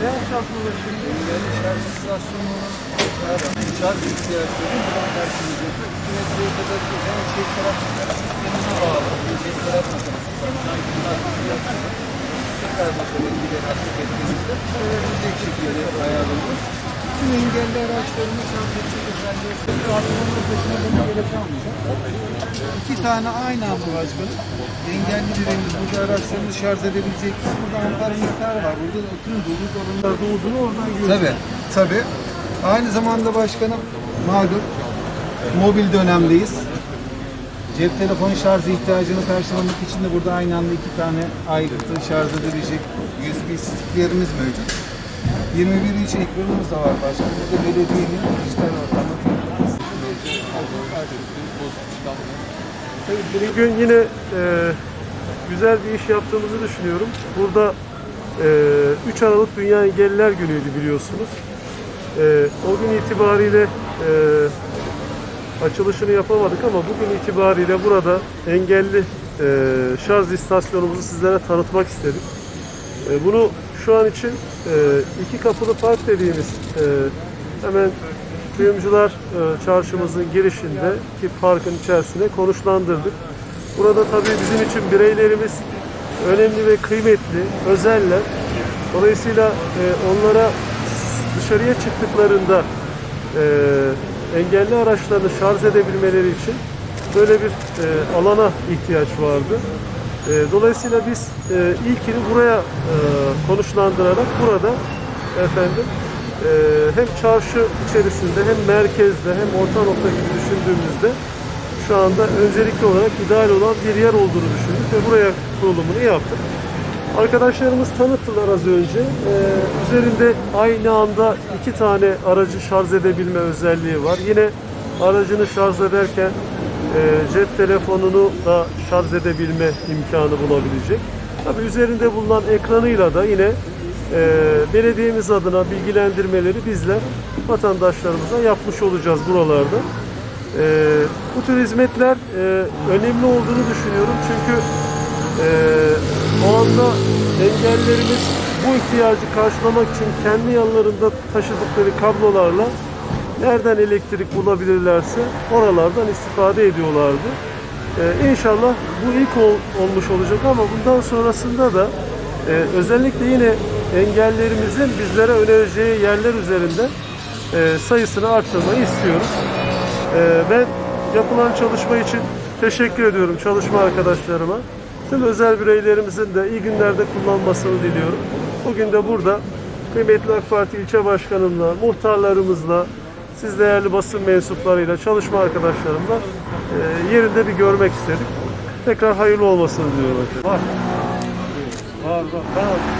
Ne yapmalı şimdi? Yani şarj istasyonunun şarj ihtiyaçları buradan karşılayacak. 2 metreye kadar giden şey taraf sistemine bağlı. Şey taraf Tekrar bakalım gider hareket ettiğimizde çevirebilecek şekilde ayarlanır. Tüm engelli araçlarını şarj edecek özelliği arkalarına taşımadığına gerek kalmayacak. İki tane aynı anda başkanım. Engelli bireyimiz burada araçlarını şarj edebilecek. Burada ampermetre var. Burada oturun dolu oranlarda olduğunu oradan görüyoruz. Tabii, tabii. Aynı zamanda başkanım malum mobil dönemdeyiz. Cep telefonu şarj ihtiyacını karşılamak için de burada aynı anda iki tane aygıtı şarj edebilecek USB sticklerimiz mevcut. 21 inç ekranımız da var başkanım. Burada belediyenin dijital ortamı Bugün yine e, güzel bir iş yaptığımızı düşünüyorum. Burada e, 3 Aralık Dünya Engelliler Günü'ydü biliyorsunuz. E, o gün itibariyle e, açılışını yapamadık ama bugün itibariyle burada engelli e, şarj istasyonumuzu sizlere tanıtmak istedik. E, bunu şu an için e, iki kapılı park dediğimiz e, hemen Kuyumcular e, çarşımızın girişinde ki parkın içerisine konuşlandırdık. Burada tabii bizim için bireylerimiz önemli ve kıymetli, özeller. Dolayısıyla e, onlara dışarıya çıktıklarında e, engelli araçlarını şarj edebilmeleri için böyle bir e, alana ihtiyaç vardı. E, dolayısıyla biz e, ilkini buraya e, konuşlandırarak burada efendim e, hem çarşı içerisinde hem merkezde hem orta nokta gibi düşündüğümüzde şu anda öncelikli olarak ideal olan bir yer olduğunu düşündük ve buraya kurulumunu yaptık. Arkadaşlarımız tanıttılar az önce. Ee, üzerinde aynı anda iki tane aracı şarj edebilme özelliği var. Yine aracını şarj ederken e, cep telefonunu da şarj edebilme imkanı bulabilecek. Tabii üzerinde bulunan ekranıyla da yine e, belediyemiz adına bilgilendirmeleri bizler vatandaşlarımıza yapmış olacağız buralarda. E, bu tür hizmetler e, önemli olduğunu düşünüyorum çünkü e, o anda engellerimiz bu ihtiyacı karşılamak için kendi yanlarında taşıdıkları kablolarla nereden elektrik bulabilirlerse oralardan istifade ediyorlardı. Ee, inşallah bu ilk ol- olmuş olacak ama bundan sonrasında da e, özellikle yine engellerimizin bizlere önereceği yerler üzerinde e, sayısını arttırmayı istiyoruz. E, ben yapılan çalışma için teşekkür ediyorum çalışma arkadaşlarıma. Tüm özel bireylerimizin de iyi günlerde kullanmasını diliyorum. Bugün de burada kıymetli AK Parti ilçe başkanımla, muhtarlarımızla, siz değerli basın mensuplarıyla, çalışma arkadaşlarımla e, yerinde bir görmek istedik. Tekrar hayırlı olmasını diliyorum. Var. Var, var. Ben